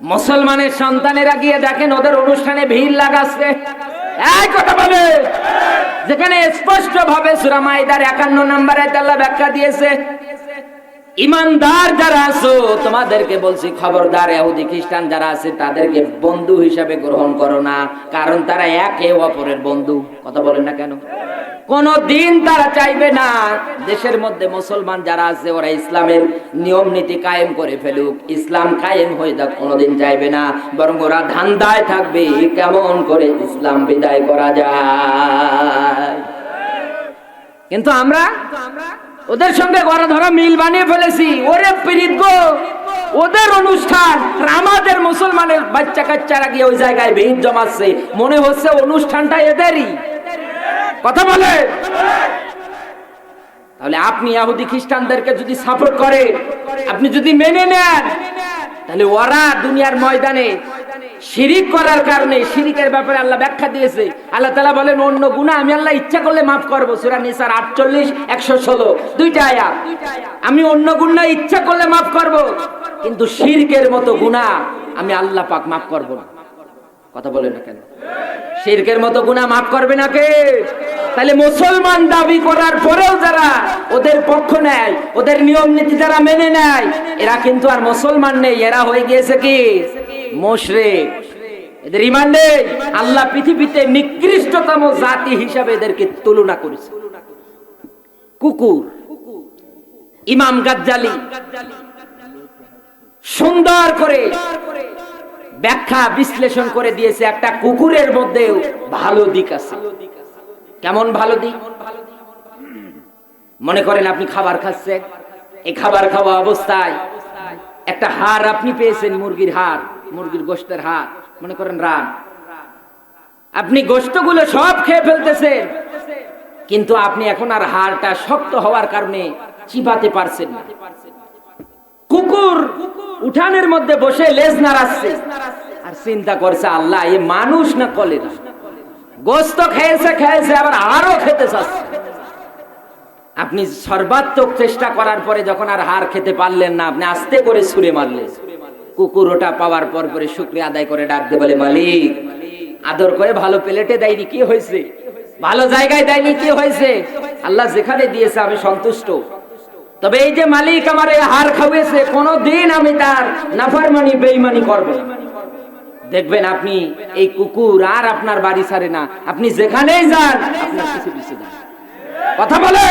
মুসলমানের সন্তানেরা গিয়ে দেখেন, ওদের অনুষ্ঠানে ভিড় লাগাচ্ছে। এই কথা বলে। যেখানে স্পষ্ট ভাবে সুরা মাইদার একান্ন নম্বরে আল্লাহ ব্যাখ্যা দিয়েছে, ইমানদার যারা আছো, তোমাদেরকে বলছি, খবরদার এহুদি খ্রিস্টান যারা আছে, তাদেরকে বন্ধু হিসাবে গ্রহণ করো না, কারণ তারা একে অপরের বন্ধু। কথা বলেন না কেন? কোন দিন তারা চাইবে না দেশের মধ্যে মুসলমান যারা আছে, ওরা ইসলামের নিয়ম নীতি কায়েম করে ফেলুক। ইসলাম কায়েম হয়ে যাক, কোনোদিন চাইবে না। বরং ওরা ধান্দায় থাকবে, কেমন করে ইসলাম বিদায় করা যায়। কিন্তু আমরা ওদের সঙ্গে গড়া ধরা মিল বানিয়ে ফেলেছি। ওরে পিরিত গো, ওদের অনুষ্ঠান, আমাদের মুসলমানের বাচ্চা কাচ্চারা গিয়ে ওই জায়গায় ভিড় জমাচ্ছে। মনে হচ্ছে অনুষ্ঠানটা এদেরই। কথা বলে। তাহলে আপনি ইহুদি খ্রিস্টানদেরকে যদি সাপোর্ট করে, আপনি যদি মেনে নেন, তাহলে ওরা দুনিয়ার ময়দানে শিরিক করার কারণে, শিরিকের ব্যাপারে আল্লাহ ব্যাখ্যা দিয়েছে। আল্লাহ তালা বলেন, অন্য গুণা আমি আল্লাহ ইচ্ছা করলে মাফ করব। সুরা নিসার আটচল্লিশ, একশো ষোলো, দুইটা আয়াত আমি অন্য গুণা ইচ্ছা করলে মাফ করব, কিন্তু শিরকের মতো গুণা আমি আল্লাহ পাক মাফ করব না। কথা বলে না কেন? শিরকের মতো গুণা মাফ করবে না কে? তাহলে মুসলমান দাবি করার পরেও যারা ওদের পক্ষ নেয়, ওদের নিয়ম নীতি যারা মেনে নেয়, এরা কিন্তু আর মুসলমান নেই, এরা হয়ে গিয়েছে কি? মুশরিক। এদের ইমান নেই। আল্লাহ পৃথিবীতে নিকৃষ্টতম জাতি হিসাবে এদেরকে তুলনা করেছে। কুকুর, ইমাম গাজ্জালি, সুন্দর করে ব্যাখ্যা বিশ্লেষণ করে দিয়েছে একটা কুকুরের মধ্যেও ভালো দিক আছে। কেমন ভালো দিক? মনে করেন আপনি খাবার খাচ্ছেন, এই খাবার খাওয়া অবস্থায় একটা হাড় আপনি পেয়েছেন, মুরগির হাড়, মুরগির গোষ্ঠের হার মনে করেন রান। আপনি গোষ্ঠগুলো সব খেয়ে ফেলতেছেন, কিন্তু আপনি এখন আর হাড়টা শক্ত হওয়ার কারণে চিপাতে পারছেন না। কুকুর উঠানের মধ্যে বসে লেজ নাড়াচ্ছে। আর চিন্তা করছে, আল্লাহ, এ মানুষ না কলেরা? গোস্ত খেয়েছে খেয়েছে, আবার আরও খেতে চাচ্ছে। আপনি সর্বাত্মক চেষ্টা করার পরে যখন আর হার খেতে পারলেন না, আপনি আস্তে করে ছুঁড়ে মারলেন। কুকুর ওটা পাওয়ার পর পরে শুক্রিয়া আদায় করে ডাকতে বলে, মালিক, আদর করে ভালো প্লেটে দেয়নি, কি হয়েছে? ভালো জায়গায় দেয়নি, কি হয়েছে? আল্লাহ যেখানে দিয়েছে, আমি সন্তুষ্ট। তবে এই যে মালিক আমার এই হার কোনো দিন আমি তার নাফারমানি বেইমানি করব দেখবেন আপনি এই কুকুর আর আপনার বাড়ি ছাড়ে না। আপনি যেখানেই যান কথা বলে?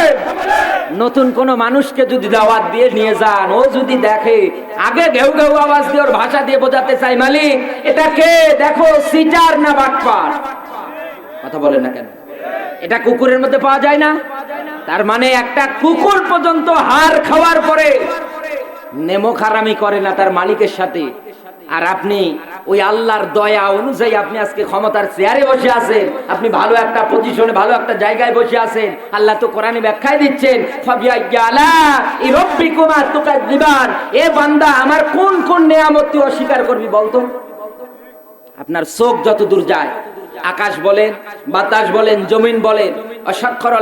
নতুন কোন মানুষকে যদি দাওয়াত দিয়ে নিয়ে যান, ও যদি দেখে, আগে ঘেউ ঘেউ আওয়াজ দিয়ে ওর ভাষা দিয়ে বোঝাতে চাই মালিক, এটা কে? দেখো, সিটার না বাটপার। কথা বলে না কেন? এটা কুকুরের মধ্যে পাওয়া যায় না? তার মানে একটা কুকুর পর্যন্ত হার খাওয়ার পরে নেমো খারামি করে না তার মালিকের সাথে। আর আপনি ওই আল্লাহর দয়া অনুযায়ী আপনি আজকে ক্ষমতার চেয়ারে বসে আছেন, আপনি ভালো একটা পজিশনে ভালো একটা জায়গায় বসে আছেন, আল্লাহ তো কোরআনে ব্যাখ্যায় দিচ্ছেন এ বান্দা, আমার কোন কোন নেয়ামত অস্বীকার করবি বলতো? আপনার চোখ যত দূর যায় আকাশ বলেন, বাতাস বলেন, জমিন বলেন অসাক্ষর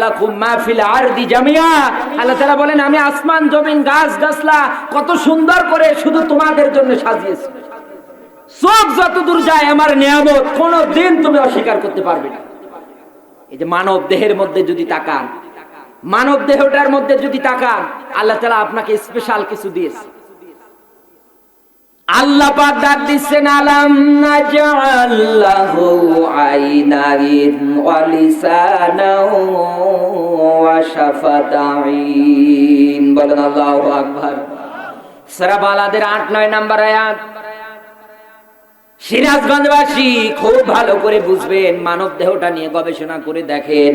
আল্লাহ তাআলা বলেন, আমি আসমান, জমিন, গাছ, গাছলা কত সুন্দর করে শুধু তোমাদের জন্য সাজিয়েছি। চোখ যত দূর যায় আমার নিয়ামত, কোন দিন তুমি অস্বীকার করতে পারবে না। এই যে মানব দেহের মধ্যে যদি তাকান, মানব দেহটার মধ্যে যদি তাকান, আল্লাহ তালা আপনাকে স্পেশাল কিছু দিয়েছে। আল্লাহ পাক ডাক আলাম আইনাইন ওয়া লিসানাও ওয়া শাফাতাইন। বলেন, আল্লাহু আকবার। বালাদের 8 9 নাম্বার আয়াত। সিরাজগঞ্জবাসী খুব ভালো করে বুঝবেন, মানব দেহটা নিয়ে গবেষণা করে দেখেন।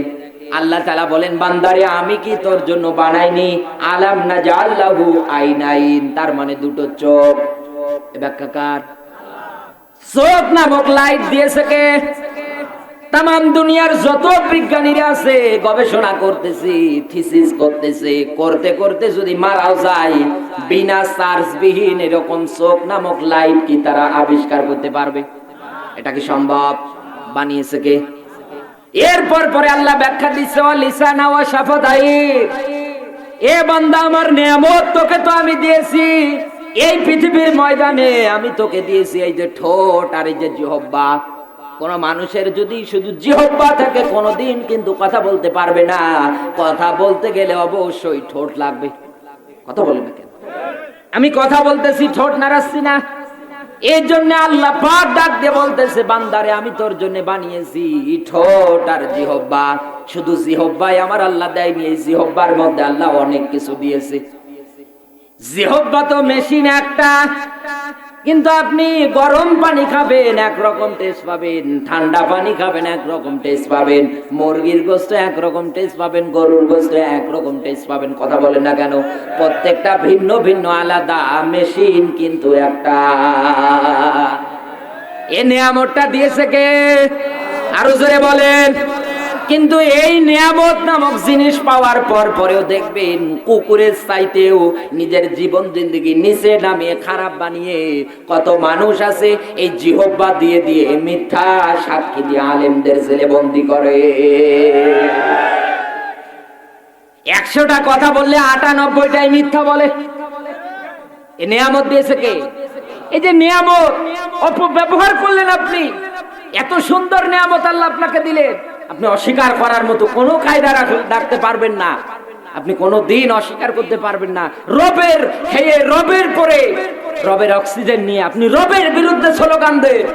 আল্লাহ তালা বলেন, বান্দারে, আমি কি তোর জন্য বানাইনি? আলাম না জাল্লাহু আইনাইন। তার মানে দুটো চোখ। লাইট দিয়েছে তাম দুনিয়ার যত বিজ্ঞানীরা আছে, গবেষণা করতেছি থিসিস করতে করতে যদি মারাও যায়, বিনা চার্জ বিহীন এরকম চোখ নামক লাইট কি তারা আবিষ্কার করতে পারবে? এটা কি সম্ভব? বানিয়েছে কে? এরপর পরে আল্লাহ ব্যাখ্যা দিচ্ছে এ বান্দা আমার নিয়ামত তোকে তো আমি দিয়েছি। এই পৃথিবীর ময়দানে আমি তোকে দিয়েছি এই যে ঠোঁট আর এই যে জিহব্বা কোন মানুষের যদি শুধু জিহব্বা থাকে, কোনোদিন কিন্তু কথা বলতে পারবে না। কথা বলতে গেলে অবশ্যই ঠোঁট লাগবে। কথা বলবে কেন? আমি কথা বলতেছি, ঠোঁট নাড়াচ্ছি না। এই জন্য আল্লাহ পাক ডাক দিয়ে বলতেছে, বান্দারে, আমি তোর জন্য বানিয়েছি ঠোঁট আর জিহব্বা শুধু জিহব্বাই আমার আল্লাহ দেয়নি, এই জিহব্বার মধ্যে আল্লাহ অনেক কিছু দিয়েছে। জিহব্বা তো মেশিন একটা। কিন্তু আপনি গরম পানি খাবেন, একরকম টেস্ট পাবেন, ঠান্ডা পানি খাবেন, একরকম টেস্ট পাবেন, মুরগির গোস্ত একরকম টেস্ট পাবেন, গরুর গোস্ত একরকম টেস্ট পাবেন, কথা বলেন না কেন? প্রত্যেকটা ভিন্ন ভিন্ন আলাদা মেশিন কিন্তু একটা। এ নিয়ামতটা দিয়েছে কে? আরও জোরে বলেন। কিন্তু এই নিয়ামত নামক জিনিস পাওয়ার পর পরেও দেখবেন কুকুরের চাইতেও নিজের জীবন জিন্দগি নিচে নামিয়ে খারাপ বানিয়ে কত মানুষ আছে, এই জিহব্বা দিয়ে দিয়ে মিথ্যা সাক্ষী দিয়ে আলেমদের জেলে বন্দি করে। একশোটা কথা বললে আটানব্বইটাই মিথ্যা বলে। এ নিয়ামত দিয়েছে কে? এই যে নিয়ামত, অপব্যবহার করলেন আপনি। এত সুন্দর নিয়ামত আল্লাহ আপনাকে দিলেন। আপনি অস্বীকার করার মতো কোনো কায়দা রাখ- রাখতে পারবেন না। আপনি কোনো দিন অস্বীকার করতে পারবেন না। রবের খেয়ে রবের পরে রবের অক্সিজেন নিয়ে আপনি রবের বিরুদ্ধে স্লোগান দেন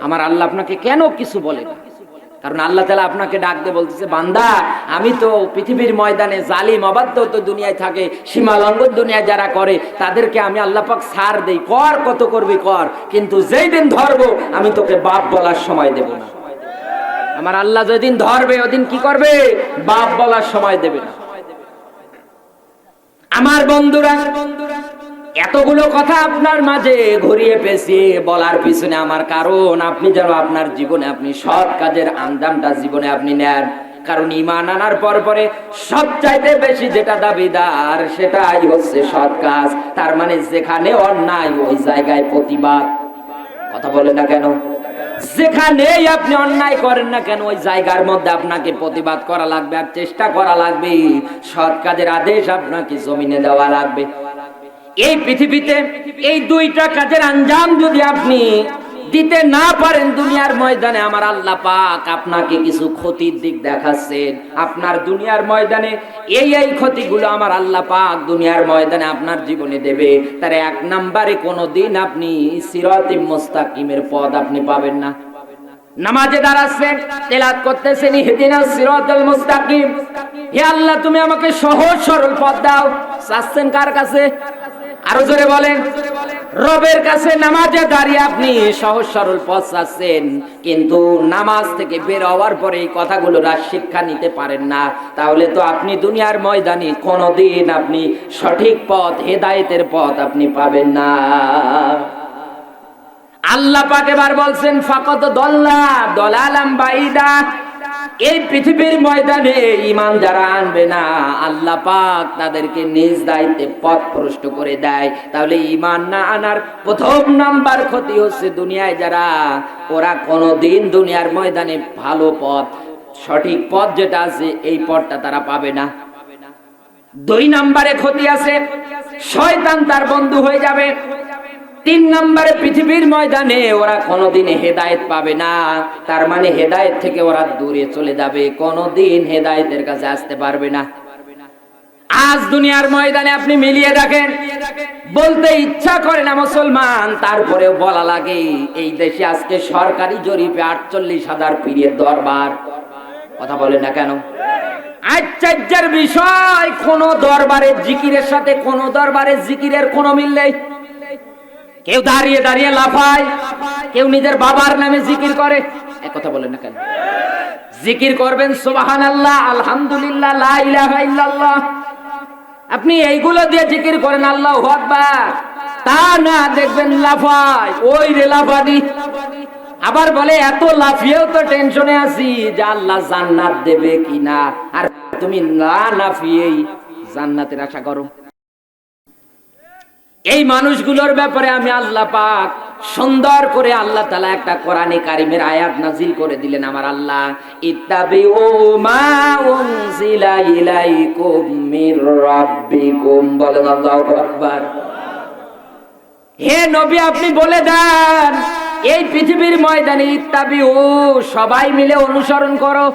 আমার আল্লাহ আপনাকে কেন কিছু বলে না? কারণ আল্লাহ তালা আপনাকে ডাক দিয়ে বলতেছে, বান্দা, আমি তো পৃথিবীর ময়দানে জালিম, অবাধ্য তো দুনিয়ায় থাকে, সীমা লঙ্ঘন দুনিয়ায় যারা করে, তাদেরকে আমি আল্লাহ পাক সার দেই। কর কত করবি কর, কিন্তু যেই দিন ধরবো, আমি তোকে বাপ বলার সময় দেব না। আমার আল্লাহ যেদিন ধরবে, ওদিন কি করবে? বাপ বলার সময় দেবে না। আমার বন্ধুরা, এতগুলো কথা আপনার মাঝে ঘুরিয়ে পেঁচিয়ে বলার পিছনে আমার কারণ, আপনি যেন আপনার জীবনে আপনি সৎ কাজের আঞ্জামটা জীবনে আপনি নেন। কারণ ইমান আনার পর পরে সবচাইতে বেশি যেটা দাবিদার, সেটাই হচ্ছে সৎ কাজ। তার মানে যেখানে অন্যায়, ওই জায়গায় প্রতিবাদ। কথা বলে না কেন? যেখানেই আপনি অন্যায় করেন না কেন, ওই জায়গার মধ্যে আপনাকে প্রতিবাদ করা লাগবে আর চেষ্টা করা লাগবে। সৎ কাজের আদেশ আপনাকে জমিনে দেওয়া লাগবে। এই পৃথিবীতে এই দুইটা কাজের আঞ্জাম যদি আপনি দিতে না পারেন দুনিয়ার ময়দানে, আমার আল্লাহ পাক আপনাকে কিছু ক্ষতির দিক দেখাচ্ছেন। আপনার দুনিয়ার ময়দানে এই এই ক্ষতিগুলো আমার আল্লাহ পাক দুনিয়ার ময়দানে আপনার জীবনে দেবে। তার এক নাম্বারে কোনো দিন আপনি সিরাতিম মুস্তাকিমের পদ আপনি পাবেন না। নামাজে দাঁড়াচ্ছেন তেলাত করতেছেন, ইহদিনা সিরাতাল মুস্তাকিম। হে আল্লাহ, তুমি আমাকে সহজ সরল পথ দাও। চাচ্ছেন কার কাছে? আরও জোরে বলেন। রবের কাছে নামাজে দাঁড়িয়ে আপনি সহজ সরল পথ চাচ্ছেন, কিন্তু নামাজ থেকে বের হওয়ার পরে এই কথাগুলোর আর শিক্ষা নিতে পারেন না। তাহলে তো আপনি দুনিয়ার ময়দানে কোনোদিন আপনি সঠিক পথ, হেদায়েতের পথ আপনি পাবেন না। আল্লাহ পাক এবার বলছেন ফাকত দল্লা দলালাম বাইদা। এই পৃথিবীর ময়দানে ইমান যারা আনবে না, আল্লাহ পাক তাদেরকে নিজ দায়িত্বে পথ প্রষ্ট করে দেয়। তাহলে ইমান না আনার প্রথম নাম্বার ক্ষতি হচ্ছে দুনিয়ায় যারা, ওরা কোনোদিন দুনিয়ার ময়দানে ভালো পথ, সঠিক পথ যেটা আছে, এই পথটা তারা পাবে না। দুই নাম্বারে ক্ষতি আছে, শয়তান তার বন্ধু হয়ে যাবে। তিন নম্বরে পৃথিবীর ময়দানে ওরা কোনোদিন হেদায়েত পাবে না। তার মানে হেদায়েত থেকে ওরা দূরে চলে যাবে। কোনোদিন হেদায়েতের কাছে আসতে পারবে না। আজ দুনিয়ার ময়দানে আপনি মিলিয়ে দেখেন, বলতে ইচ্ছা করে না মুসলমান, তারপরেও বলা লাগে, এই দেশে আজকে সরকারি জরিপে আটচল্লিশ হাজার পীরের দরবার। কথা বলে না কেন? আশ্চর্যের বিষয়, কোন দরবারের জিকিরের সাথে কোন দরবারের জিকিরের কোনো মিল নেই। কেউ দাঁড়িয়ে দাঁড়িয়ে লাফায়, কেউ নিজের বাবার নামে জিকির করে। এক কথা বলেন না কেন? জিকির করবেন সুবাহান আল্লাহ আলহামদুলিল্লাহ, লা ইলাহা ইল্লাল্লাহ। আপনি এইগুলো দিয়ে জিকির করেন, আল্লাহ আকবার। তা না, দেখবেন লাফায়, ওই রে লাফানি। আবার বলে, এত লাফিয়েও তো টেনশনে আছি যে আল্লাহ জান্নাত দেবে কিনা। আর তুমি না লাফিয়েই জান্নাতের আশা করো। এই মানুষগুলোর ব্যাপারে আমি আল্লাহ পাক সুন্দর করে আল্লাহ তালা একটা কোরআনে কারিমের আয়াত নাজিল করে দিলেন আমার আল্লাহ। ইত্তাবিউ মা উনজিলা ইলাইকুম মির রাব্বিকুম। বলেন আল্লাহু আকবার। হে নবী, আপনি বলে দেন, এই পৃথিবীর ময়দানে ইত্তাবি ও সবাই মিলে অনুসরণ করো।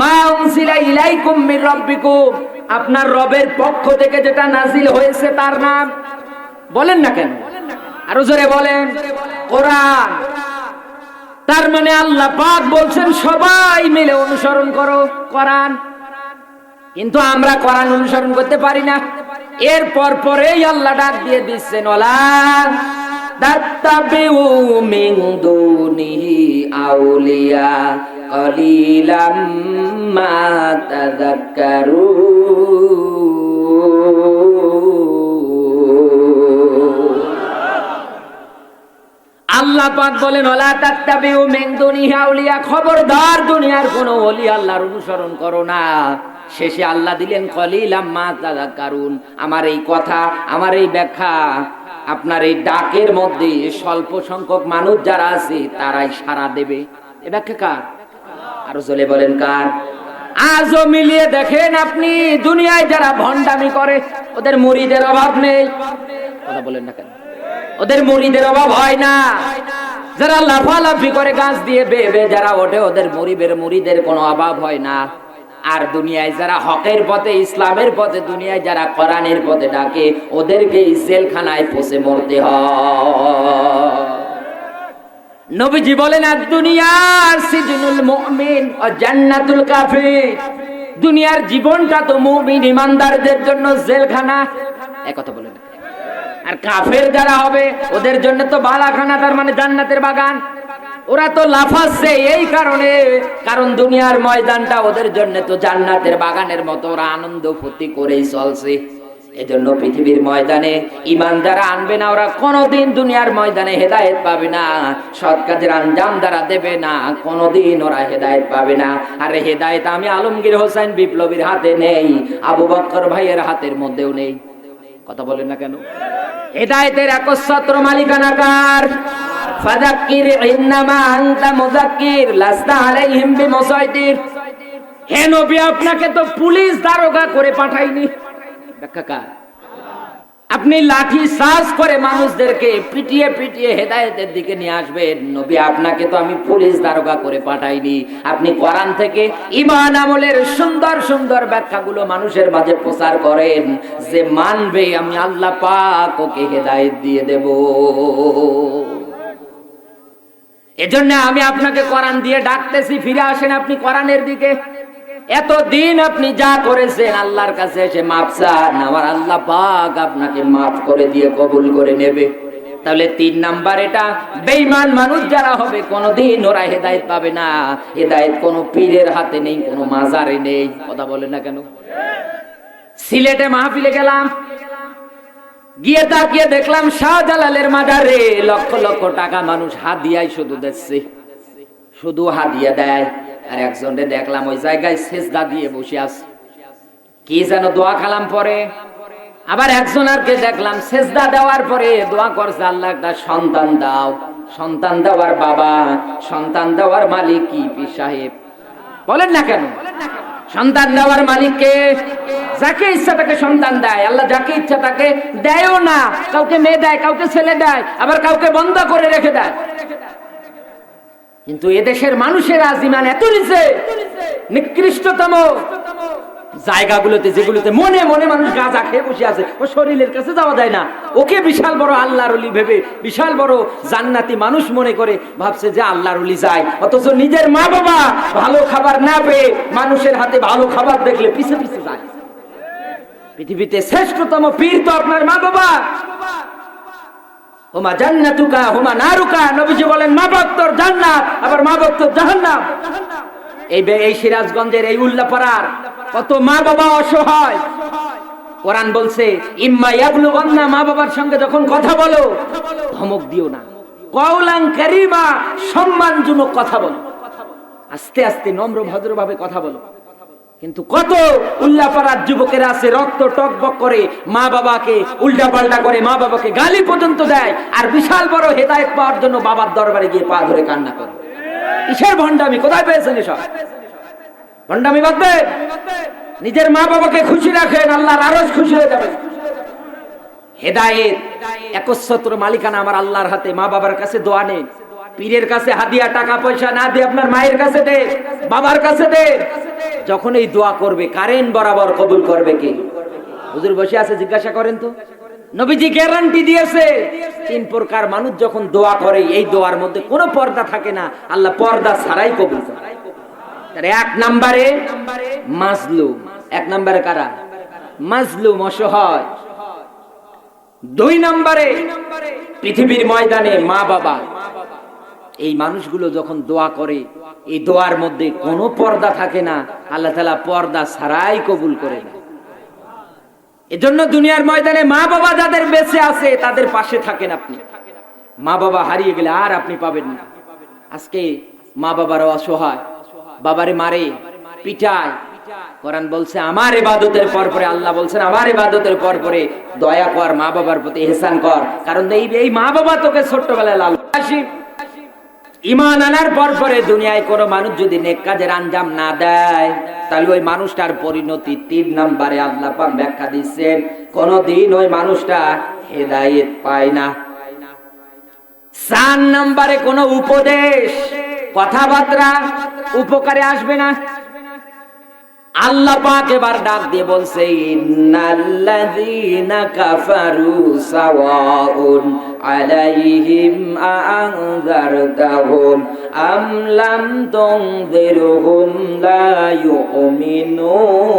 মা উনসিলা ইলাইকুম মির রাব্বিকুম। আপনার রবের পক্ষ থেকে যেটা নাজিল হয়েছে তার নাম। বলেন না কেন? আরও জোরে বলেন। কোরআন। তার মানে আল্লাহ পাক বলছেন, সবাই মিলে অনুসরণ করো কোরআন। কিন্তু আমরা কোরআন অনুসরণ করতে পারি না। এরপর পরেই আল্লাহ ডাক দিয়ে দিচ্ছেন ওলা তাত্তাবিউ মিন দুনিহি আউলিয়া কলিলাম মা তাযাক্কারুন। বলেন, ওলা দুনিহি আউলিয়া খবরদার দুনিয়ার ওলি আল্লাহর অনুসরণ করো না। শেষে আল্লাহ দিলেন, কলিলাম মা তাযাক্কারুন। আমার এই কথা, আমার এই ব্যাখ্যা, আপনার এই ডাকের মধ্যে স্বল্প সংখ্যক মানুষ যারা আছে, তারাই সারা দেবে। এ ব্যাখ্যা কার? আরও চলে বলেন কার? আজও মিলিয়ে দেখেন আপনি, দুনিয়ায় যারা ভণ্ডামি করে, ওদের মুড়িদের অভাব নেই। কথা বলেন না কেন? ওদের মুড়িদের অভাব হয় না। যারা লাফালাফি করে গাছ দিয়ে বেবে, যারা ওঠে ওদের মুড়িবের মুড়িদের কোনো অভাব হয় না। আর দুনিয়ায় যারা হকের পথে, ইসলামের পথে, দুনিয়ায় যারা কোরআনের পথে ডাকে, ওদেরকে জেলখানায় পচে মরতে হয়। নবীজি বলেন, আর দুনিয়ার সিজনুল মুমিন ও জান্নাতুল কাফির। দুনিয়ার জীবনটা তো মুমিন ইমানদারদের জন্য জেলখানা। কথা বলেন আর কাফের যারা হবে, ওদের জন্য তো বালাখানা, তার মানে জান্নাতের বাগান। ওরা তো লাফাচ্ছে এই কারণে, কারণ দুনিয়ার ময়দানটা ওদের জন্য তো জান্নাতের বাগানের মতো। ওরা আনন্দ ফুর্তি করেই চলছে। এজন্য পৃথিবীর ময়দানে ইমান যারা আনবে না, ওরা কোনোদিন দুনিয়ার ময়দানে হেদায়েত পাবে না। সৎ কাজের আঞ্জাম দ্বারা দেবে না, কোনোদিন ওরা হেদায়েত পাবে না। আরে হেদায়েত আমি আলমগীর হোসেন বিপ্লবীর হাতে নেই, আবু বক্কর ভাইয়ের হাতের মধ্যেও নেই। কথা বলেন না কেন? হেদায়েতের একচ্ছত্র মালিকানাকার ফাযাক্কির, ইন্নামা আনতা মুযাক্কির, লাস্তা আলাইহিম বিমুসাইতির হে নবী, আপনাকে তো পুলিশ দারোগা করে পাঠাইনি ব্যাখ্যা কার? আপনি লাঠি সাজ করে মানুষদেরকে পিটিয়ে পিটিয়ে হেদায়েতের দিকে নিয়ে আসবেন। নবী, আপনাকে তো আমি পুলিশ দারোগা করে পাঠাইনি। আপনি কোরআন থেকে ইমান আমলের সুন্দর সুন্দর ব্যাখ্যাগুলো মানুষের মাঝে প্রচার করেন। যে মানবে, আমি আল্লাহ পাক ওকে হেদায়েত দিয়ে দেব। এজন্য আমি আপনাকে কোরআন দিয়ে ডাকতেছি, ফিরে আসেন আপনি কোরআনের দিকে। এতদিন আপনি যা করেছেন, আল্লাহর কাছে এসে মাপ চান। আমার আল্লাহ পাক আপনাকে মাফ করে দিয়ে কবুল করে নেবে। তাহলে তিন নাম্বার এটা, বেঈমান মানুষ যারা হবে, কোনোদিন ওরা হেদায়েত পাবে না। হেদায়েত কোনো পীরের হাতে নেই, কোনো মাজারে নেই। কথা বলে না কেন? সিলেটে মাহফিলে গেলাম। গিয়ে তাকিয়ে দেখলাম শাহজালালের মাজারে লক্ষ লক্ষ টাকা মানুষ হাদিয়াই শুধু দিচ্ছে। শুধু হাদিয়া দেয়। আর একজনকে দেখলাম ওই জায়গায় সেজদা দিয়ে বসে আছে। কি যেন দোয়া খালাম পরে। আবার একজন আর কে দেখলাম সেজদা দেওয়ার পরে দোয়া করছে, আল্লাহ একটা সন্তান দাও। সন্তান দেওয়ার বাবা, সন্তান দেওয়ার মালিক কি পীর সাহেব? বলেন না কেন? সন্তান দেওয়ার মালিককে যাকে ইচ্ছা তাকে সন্তান দেয়। আল্লাহ যাকে ইচ্ছা তাকে দেয়ও না। কাউকে মেয়ে দেয়, কাউকে ছেলে দেয়, আবার কাউকে বন্ধ করে রেখে দেয়। কিন্তু এদেশের মানুষের আজিমান এত নিচে, নিকৃষ্টতম। জায়গাগুলোতে যেগুলোতে মনে মনে মানুষ গাঁজা খেয়ে বসে আছে, ও শরীরের কাছে যাওয়া যায় না। ওকে বিশাল বড় আল্লাহর ভেবে, বিশাল বড় জান্নাতি মানুষ মনে করে, ভাবছে যে আল্লাহর যায়। অথচ নিজের মা বাবা ভালো খাবার না পেয়ে মানুষের হাতে ভালো খাবার দেখলে পিছে পিছে যায়। পৃথিবীতে শ্রেষ্ঠতম পীর তো আপনার মা বাবা হোমা জান্নাতুকা, হোমা নারুকা। নবীজি বলেন, মা ভক্তর জান্নাত, আবার মা ভক্তর জাহান্নাম। এই এই সিরাজগঞ্জের এই উল্লাপাড়ার কত মা বাবা অসহায়। কোরআন বলছে, ইম্মা ইয়াবলুগান্না মা বাবার সঙ্গে যখন কথা বলো, ধমক দিও না। কওলাং কারীমা, সম্মানজনক কথা বলো। আস্তে আস্তে নম্র ভদ্রভাবে কথা বলো। কিন্তু কত উল্লাপাড়ার যুবকেরা আছে, রক্ত টকবক করে মা বাবাকে উল্টা পাল্টা করে মা বাবাকে গালি পর্যন্ত দেয়, আর বিশাল বড় হেদায়েত পাওয়ার জন্য বাবার দরবারে গিয়ে পা ধরে কান্না করে। কিসের ভণ্ডামি? কোথায় পেয়েছেন এসব? ভণ্ডামি বাদবে নিজের মা বাবাকে খুশি রাখেন, আল্লাহর আরজ খুশি হয়ে যাবে। হেদায়েত, একচ্ছত্র মালিকানা আমার আল্লাহর হাতে মা বাবার কাছে দোয়া নেন পীরের কাছে হাদিয়া, টাকা পয়সা না দিয়ে আপনার মায়ের কাছে দে, বাবার কাছে দে। যখন এই দোয়া করবে, কারেন্ট বরাবর কবুল করবে কে? হুজুর বসে আছে, জিজ্ঞাসা করেন তো। নবীজি গ্যারান্টি দিয়েছে। তিন প্রকার মানুষ যখন দোয়া করে, এই দোয়ার মধ্যে কোনো পর্দা থাকে না। আল্লাহ পর্দা ছাড়াই কবুল করে। তার এক নাম্বারে মাজলুম। এক নাম্বারে কারা? মাজলুম, অসহায়। দুই নম্বরে পৃথিবীর ময়দানে মা বাবা এই মানুষগুলো যখন দোয়া করে, এই দোয়ার মধ্যে কোনো পর্দা থাকে না। আল্লাহ তালা পর্দা ছাড়াই কবুল করে না এজন্য দুনিয়ার ময়দানে মা বাবা যাদের বেঁচে আছে, তাদের পাশে থাকেন আপনি। মা বাবা হারিয়ে গেলে আর আপনি পাবেন না। আজকে মা বাবারও অসহায়, বাবারে মারে, পিটায়। কোরআন বলছে, আমার ইবাদতের পর পরে, আল্লাহ বলছেন, আমার ইবাদতের পর পরে দয়া কর মা বাবার প্রতি এহসান কর। কারণ এই এই মা বাবা তোকে ছোট্টবেলায় লাল আসি ইমান আনার পর পরে দুনিয়ায় কোনো মানুষ যদি নেক কাজের আঞ্জাম না দেয়, তাহলে ওই মানুষটার পরিণতি তিন নম্বরে আল্লাহ পাক ব্যাখ্যা দিচ্ছেন। কোনদিন ওই মানুষটা হেদায়েত পায় না। চার নম্বরে কোনো উপদেশ, কথাবার্তা উপকারে আসবে না। আল্লাহ পাক এবার ডাক দিয়ে বলছে, ইন্নাল্লাযীনা কাফারু সাওয়াউন আলাইহিম আআনযারতাহুম আম লাম তুনযিরহুম লা ইউমিনুন।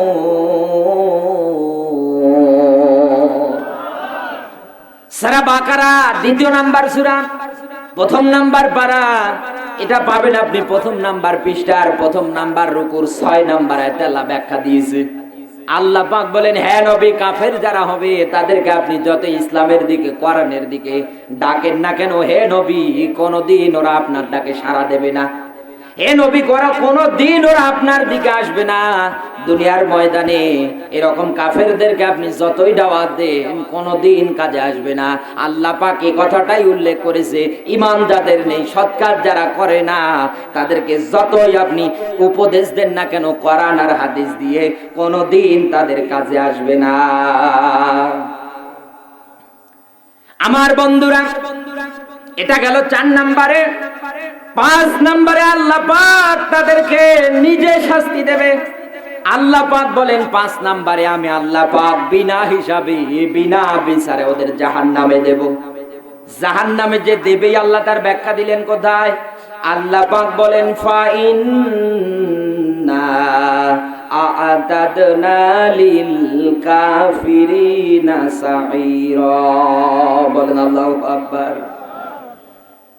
সারা বাকারা, দ্বিতীয় নাম্বার সূরা। প্রথম নাম্বার পারা। এটা পাবেন আপনি প্রথম নাম্বার পৃষ্ঠার প্রথম নাম্বার রুকুর ছয় নাম্বার আল্লাহ ব্যাখ্যা দিয়েছে আল্লাহ পাক বলেন হ্যাঁ নবী, কাফের যারা হবে, তাদেরকে আপনি যত ইসলামের দিকে, কোরআনের দিকে ডাকেন না কেন, হে নবী, কোনদিন ওরা আপনার ডাকে সাড়া দেবে না। হে নবী করা কোনো দিন ওরা আপনার দিকে আসবে না। দুনিয়ার ময়দানে এরকম কাফেরদেরকে আপনি যতই দাওয়াত দেন কোনো দিন কাজে আসবে না। আল্লাহ পাক এই কথাটাই উল্লেখ করেছে, ইমান যাদের নেই, সৎকার যারা করে না, তাদেরকে যতই আপনি উপদেশ দেন না কেন, কোরআন আর হাদিস দিয়ে কোনো দিন তাদের কাজে আসবে না। আমার বন্ধুরা, এটা গেল চার নাম্বারে। পাঁচ নাম্বারে আল্লাহ পাক তাদেরকে নিজে শাস্তি দেবে। আল্লাহ পাক বলেন পাঁচ নাম্বারে আমি আল্লাহ পাক বিনা হিসাবে, বিনা বিচারে ওদের জাহান নামে দেব। জাহান নামে যে দেবে আল্লাহ তার ব্যাখ্যা দিলেন কোথায়? আল্লাহ পাক বলেন ফাইন আ'তাদনা লিল কাফিরিনা সাঈরা। বলেন আল্লাহু আকবার।